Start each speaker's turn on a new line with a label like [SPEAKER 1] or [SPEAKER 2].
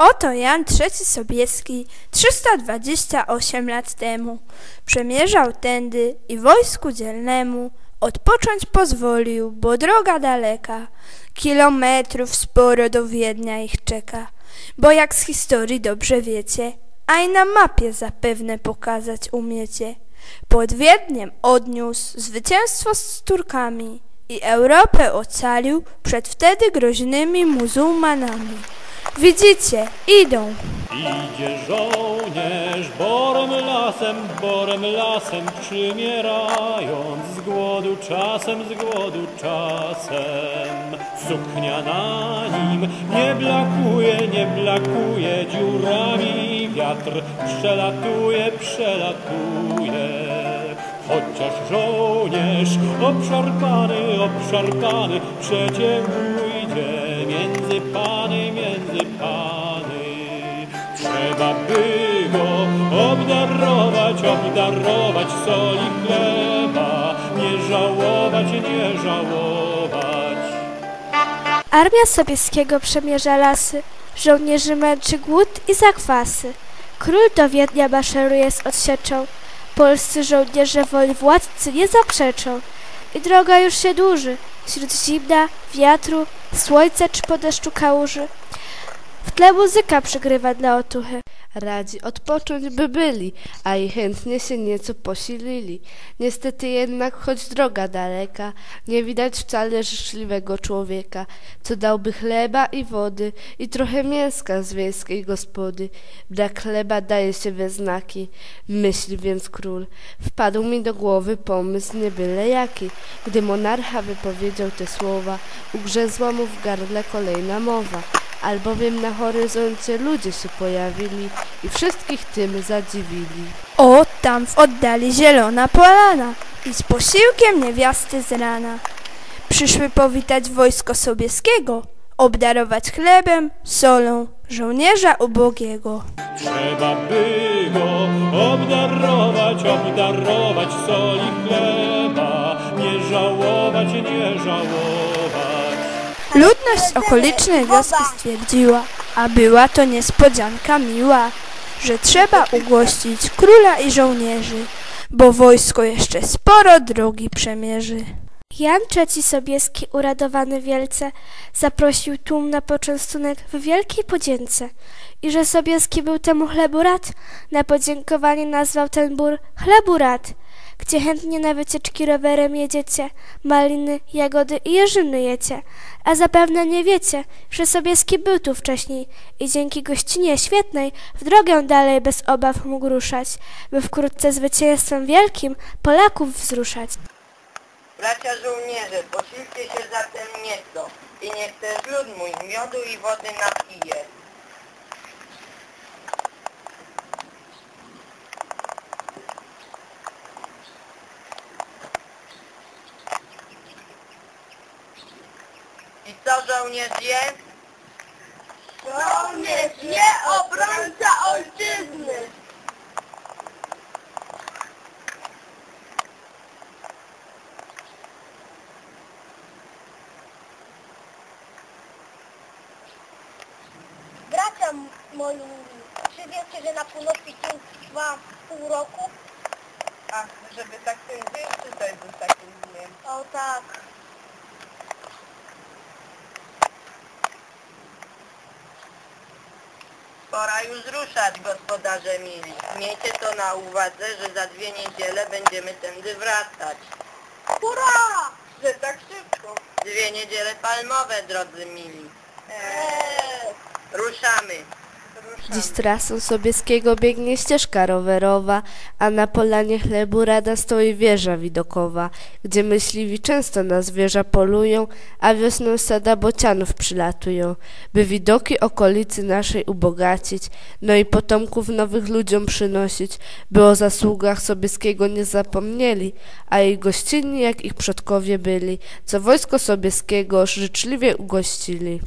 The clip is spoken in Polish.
[SPEAKER 1] Oto Jan III Sobieski 328 lat temu. Przemierzał tędy i wojsku dzielnemu odpocząć pozwolił, bo droga daleka, kilometrów sporo do Wiednia ich czeka, bo jak z historii dobrze wiecie, a i na mapie zapewne pokazać umiecie, pod Wiedniem odniósł zwycięstwo z Turkami i Europę ocalił przed wtedy groźnymi muzułmanami. Widzicie, idą.
[SPEAKER 2] Idzie żołnierz borem lasem, borem lasem, przymierając z głodu czasem, z głodu czasem. Suknia na nim nie blakuje, nie blakuje, dziurami wiatr przelatuje, przelatuje. Chociaż żołnierz obszarpany, obszarpany, przecie pójdzie między pany, Trzeba obdarować, obdarować soli chleba, nie żałować, nie żałować.
[SPEAKER 3] Armia Sobieskiego przemierza lasy, żołnierzy męczy głód i zakwasy. Król do Wiednia maszeruje z odsieczą, polscy żołnierze woli władcy nie zaprzeczą. I droga już się dłuży, wśród zimna, wiatru, słońca czy po deszczu kałuży. W tle muzyka przygrywa dla otuchy.
[SPEAKER 4] Radzi odpocząć by byli, a i chętnie się nieco posilili. Niestety jednak, choć droga daleka, nie widać wcale życzliwego człowieka, co dałby chleba i wody i trochę mięska z wiejskiej gospody. Brak chleba daje się we znaki, myśli więc król. Wpadł mi do głowy pomysł nie byle jaki. Gdy monarcha wypowiedział te słowa, ugrzęzła mu w gardle kolejna mowa albowiem na horyzoncie ludzie się pojawili i wszystkich tym zadziwili.
[SPEAKER 1] O, tam w oddali zielona polana i z posiłkiem niewiasty z rana. Przyszły powitać wojsko Sobieskiego, obdarować chlebem, solą żołnierza ubogiego.
[SPEAKER 2] Trzeba by go obdarować, obdarować soli chleba, nie żałować, nie żałować.
[SPEAKER 1] Ludność okolicznej wioski stwierdziła, a była to niespodzianka miła, że trzeba ugościć króla i żołnierzy, bo wojsko jeszcze sporo drogi przemierzy.
[SPEAKER 3] Jan III Sobieski, uradowany wielce, zaprosił tłum na poczęstunek w wielkiej podzięce. I że Sobieski był temu chlebu rad, na podziękowanie nazwał ten bór chlebu rad, gdzie chętnie na wycieczki rowerem jedziecie, maliny, jagody i jeżyny jecie. A zapewne nie wiecie, że Sobieski był tu wcześniej i dzięki gościnie świetnej w drogę dalej bez obaw mógł ruszać, by wkrótce zwycięstwem wielkim Polaków wzruszać.
[SPEAKER 5] Bracia żołnierze, posilcie się zatem nieco i niech też lud mój miodu i wody napije. Żołnierz jest? Żołnierz nie obrońca ojczyzny!
[SPEAKER 6] Bracia moi czy wiecie, że na północy dzień trwa pół roku?
[SPEAKER 5] A, żeby tak ten dzień czytać z takim dniem.
[SPEAKER 6] O tak.
[SPEAKER 5] Pora już ruszać, gospodarze mili. Miejcie to na uwadze, że za dwie niedziele będziemy tędy wracać.
[SPEAKER 6] Hurra!
[SPEAKER 5] Że tak szybko? Dwie niedziele palmowe, drodzy mili.
[SPEAKER 6] Eee.
[SPEAKER 5] Ruszamy.
[SPEAKER 4] Dziś trasą Sobieskiego biegnie ścieżka rowerowa, a na polanie chlebu rada stoi wieża widokowa, gdzie myśliwi często na zwierza polują, a wiosną stada bocianów przylatują, by widoki okolicy naszej ubogacić, no i potomków nowych ludziom przynosić, by o zasługach Sobieskiego nie zapomnieli, a jej gościnni jak ich przodkowie byli, co wojsko Sobieskiego życzliwie ugościli.